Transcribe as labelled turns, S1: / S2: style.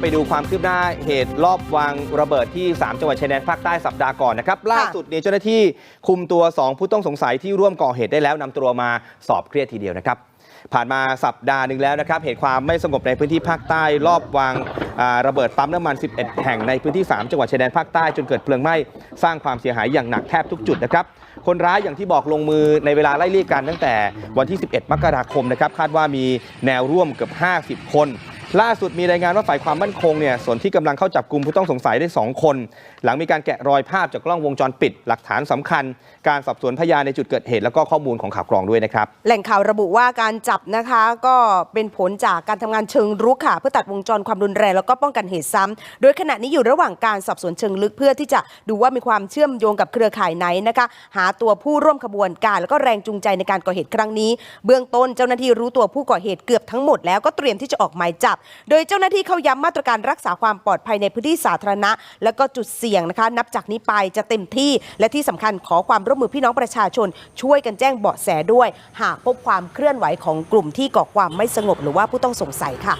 S1: ไปดูความคืบหน้าเหตุรอบวางระเบิดที่ 3 จังหวัดชายแดนภาคใต้สัปดาห์ก่อนนะครับ ล่าสุดเนี่ยเจ้าหน้าที่คุมตัว 2 ผู้ต้องสงสัยที่ร่วมก่อเหตุได้แล้วนำตัวมาสอบเครียดทีเดียวนะครับ ผ่านมาสัปดาห์หนึ่งแล้วนะครับ เหตุความไม่สงบในพื้นที่ภาคใต้รอบวางอ่าระเบิดปั๊มน้ำมัน 11 แห่งในพื้นที่ 3 จังหวัดชายแดนภาคใต้จนเกิดเพลิงไหม้สร้างความเสียหายอย่างหนักแทบทุกจุดนะครับ คนร้ายอย่างที่บอกลงมือในเวลาไล่เลี่ยกันตั้งแต่วันที่ 11 มกราคมนะครับคาดว่ามีแนวร่วมเกือบ 50 คน ล่าสุดมีรายงานว่าฝ่ายความมั่นคงเนี่ยส่วนที่กำลังเข้าจับกลุ่มผู้ต้องสงสัยได้ 2 คน หลังมีการแกะรอยภาพจากกล้องวงจรปิด หลักฐานสำคัญ การสอบสวนพยานในจุดเกิดเหตุ แล้วก็ข้อมูลของข่าวกรองด้วยนะครับ
S2: แหล่งข่าวระบุว่าการจับนะคะก็เป็นผลจากการทำงานเชิงรุกค่ะ เพื่อตัดวงจรความรุนแรงแล้วก็ป้องกันเหตุซ้ำโดยขณะนี้อยู่ระหว่างการสอบสวนเชิงลึกเพื่อที่จะดูว่ามีความเชื่อมโยงกับเครือข่ายไหนนะคะ หาตัวผู้ร่วมขบวนการ แล้วก็แรงจูงใจในการก่อเหตุครั้งนี้ เบื้องต้นเจ้าหน้าที่รู้ตัวผู้ก่อเหตุเกือบทั้งหมดแล้วก็เตรียมที่จะออกหมายจับโดยเจ้าหน้าที่เขาย้ำมาตรการรักษาความปลอดภัยในพื้นที่สาธารณะ และก็จุดเสี่ยงนะคะ นับจากนี้ไปจะเต็มที่และที่สำคัญขอความร่วมมือพี่น้องประชาชน ช่วยกันแจ้งเบาะแสด้วย หากพบความเคลื่อนไหวของกลุ่มที่ก่อความไม่สงบหรือว่าผู้ต้องสงสัยค่ะ